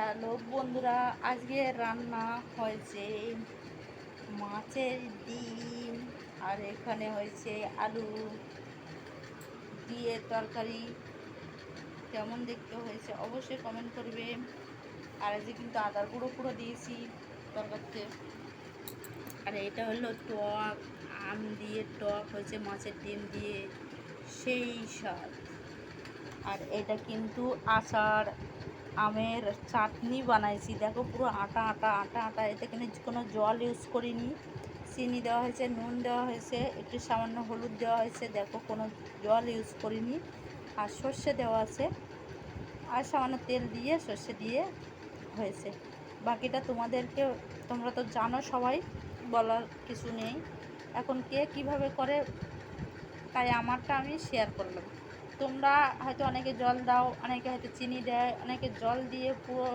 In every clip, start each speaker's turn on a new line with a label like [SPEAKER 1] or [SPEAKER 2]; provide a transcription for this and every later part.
[SPEAKER 1] Hello বন্ধুরা, আজকে রান্না হয়েছে মাছের ডিম, আর এখানে হয়েছে আলু দিয়ে তরকারি। কেমন দেখতে হয়েছে অবশ্যই কমেন্ট করবে। আর আজকে কিন্তু আদার গুঁড়ো পুরো দিয়েছি তরকারিতে। আর এটা হলো টক, আম দিয়ে টক হয়েছে, মাছের ডিম দিয়ে, সেই স্বাদ। আর এটা কিন্তু আচার। আমের চাটনি বানাইছি। দেখো পুরো আটা আটা আটা আটা। এতে কিন্তু কোনো জল ইউজ করিনি। চিনি দেওয়া হয়েছে, নুন দেওয়া হয়েছে, একটু সামান্য হলুদ দেওয়া হয়েছে। দেখো কোনো জল ইউজ করিনি। আর সর্ষে দেওয়া আছে। আর সামান্য তেল দিয়ে সর্ষে দিয়ে হয়েছে। বাকিটা তোমাদেরকে, তোমরা তো জানো সবাই, বলার কিছু নেই। এখন কে কীভাবে করে, তাই আমারটা আমি শেয়ার করলাম। তোমরা হয়তো অনেকে জল দাও, অনেকে হয়তো চিনি দেয়, অনেকে জল দিয়ে পুরো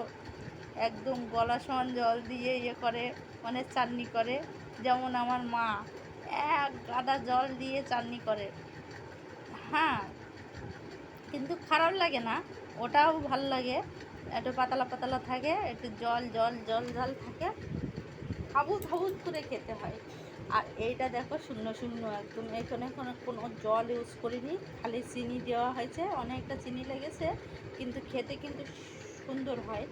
[SPEAKER 1] একদম গলা সমান জল দিয়ে ইয়ে করে অনেক চাটনি করে। যেমন আমার মা এক গাদা জল দিয়ে চাটনি করে। হ্যাঁ কিন্তু খারাপ লাগে না, ওটাও ভালো লাগে। একটু পাতলা পাতলা থাকে, একটু জল জল জল জল থাকে। হাবুত হাবুত করে খেতে হয়। আর এইটা দেখো শূন্য শূন্য একদম। এখানে কোনো কোনো জল ইউজ করিনি, খালি চিনি দেওয়া হয়েছে। অনেকটা চিনি লেগেছে, কিন্তু খেতে কিন্তু সুন্দর হয়।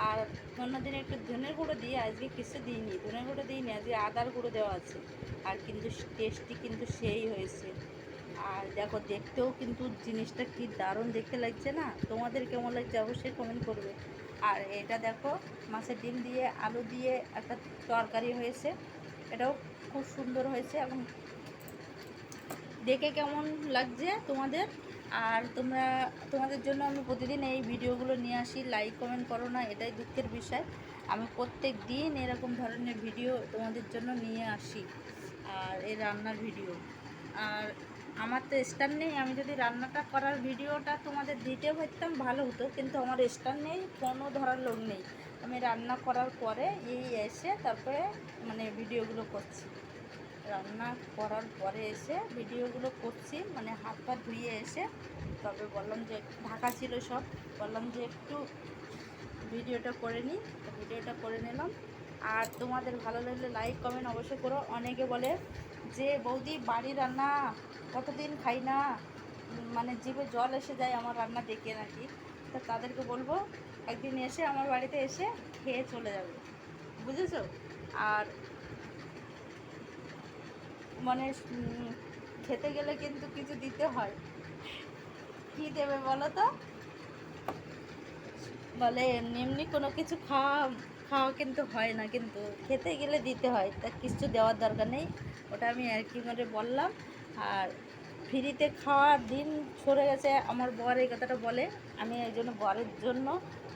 [SPEAKER 1] আর অন্য অন্যদিন একটু ধনের গুঁড়ো দিয়ে, আজকে কিছু দিইনি। ধনের গুঁড়ো দিইনি, আজকে আদার গুঁড়ো দেওয়া আছে। আর কিন্তু টেস্টি কিন্তু সেই হয়েছে। আর দেখো, দেখতেও কিন্তু জিনিসটা কি দারুণ দেখতে লাগছে না? তোমাদের কেমন লাগছে অবশ্যই কমেন্ট করবে। আর এটা দেখো, মাছের ডিম দিয়ে, আলু দিয়ে একটা তরকারি হয়েছে। এটাও খুব সুন্দর হয়েছে এবং দেখে কেমন লাগছে তোমাদের? আর তোমরা, তোমাদের জন্য আমি প্রতিদিন এই ভিডিওগুলো নিয়ে আসি। লাইক কমেন্ট করো না, এটাই দুঃখের বিষয়। আমি প্রত্যেক দিন এরকম ধরনের ভিডিও তোমাদের জন্য নিয়ে আসি, আর এই রান্নার ভিডিও। আর আমার তো স্ট্যান্ড নেই, আমি যদি রান্নাটা করার ভিডিওটা তোমাদের দিতে পারতাম, ভালো হতো। কিন্তু আমার স্ট্যান্ড নেই, ফোনও ধরার লোক নেই। আমি রান্না করার পরে এই এসে তারপরে মানে ভিডিওগুলো করছি। রান্না করার পরে এসে ভিডিওগুলো করছি মানে হাত পা ধুয়ে এসে তবে বললাম যে ঢাকা ছিল সব, বললাম যে একটু ভিডিওটা করে নিই। ভিডিওটা করে নিলাম। আর তোমাদের ভালো লাগলে লাইক কমেন্ট অবশ্যই করো। অনেকে বলে যে, বৌদি, বাড়ি রান্না কতদিন খাই না? মানে জিভে জল এসে যায়, আমার রান্না দেখে নাকি? তো তাদেরকে বলব, একদিন এসে আমার বাড়িতে এসে খেয়ে চলে যাবে। বুঝেছ? আর মানে খেতে গেলে কিন্তু কিছু দিতে হয়। কি দেবে বলো তো? বলে, এমনি এমনি কোনো কিছু খাওয়া খাওয়া কিন্তু হয় না, কিন্তু খেতে গেলে দিতে হয়। তা কিছু দেওয়ার দরকার নেই, ওটা আমি আর কি করে বললাম। আর ফ্রিতে খাওয়ার দিন সরে গেছে, আমার বর এই কথাটা বলে। আমি এই জন্য বরের জন্য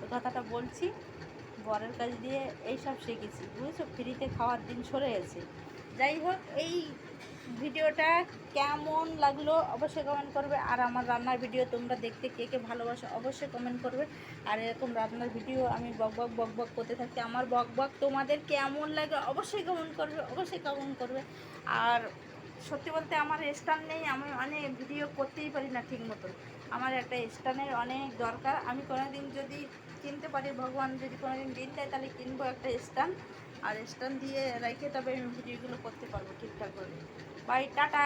[SPEAKER 1] ওই কথাটা বলছি। বরের কাছ দিয়ে এইসব শিখেছি, বুঝেছ? ফ্রিতে খাওয়ার দিন সরে গেছে। যাই হোক, এই ভিডিওটা কেমন লাগল অবশ্যই কমেন্ট করবে। আর আমার রান্নার ভিডিও তোমরা দেখতে কে কে ভালোবাসো অবশ্যই কমেন্ট করবে। আর এরকম রান্নার ভিডিও আমি বক বক বক বক করতে থাকি। আমার বক বক তোমাদের কেমন লাগে অবশ্যই কমেন্ট করবে, অবশ্যই কমেন্ট করবে। আর সত্যি বলতে আমার স্ট্যান্ড নেই, আমি অনেক ভিডিও করতেই পারি না ঠিক মতো। আমার একটা স্ট্যান্ডের অনেক দরকার। আমি কোনোদিন যদি কিনতে পারি, ভগবান যদি কোনোদিন দিন দেয়, তাহলে কিনবো একটা স্ট্যান্ড আর স্ট্যান্ড দিয়ে রেখে তবে আমি ভিডিওগুলো করতে পারব ঠিকঠাক করে। Bye tata.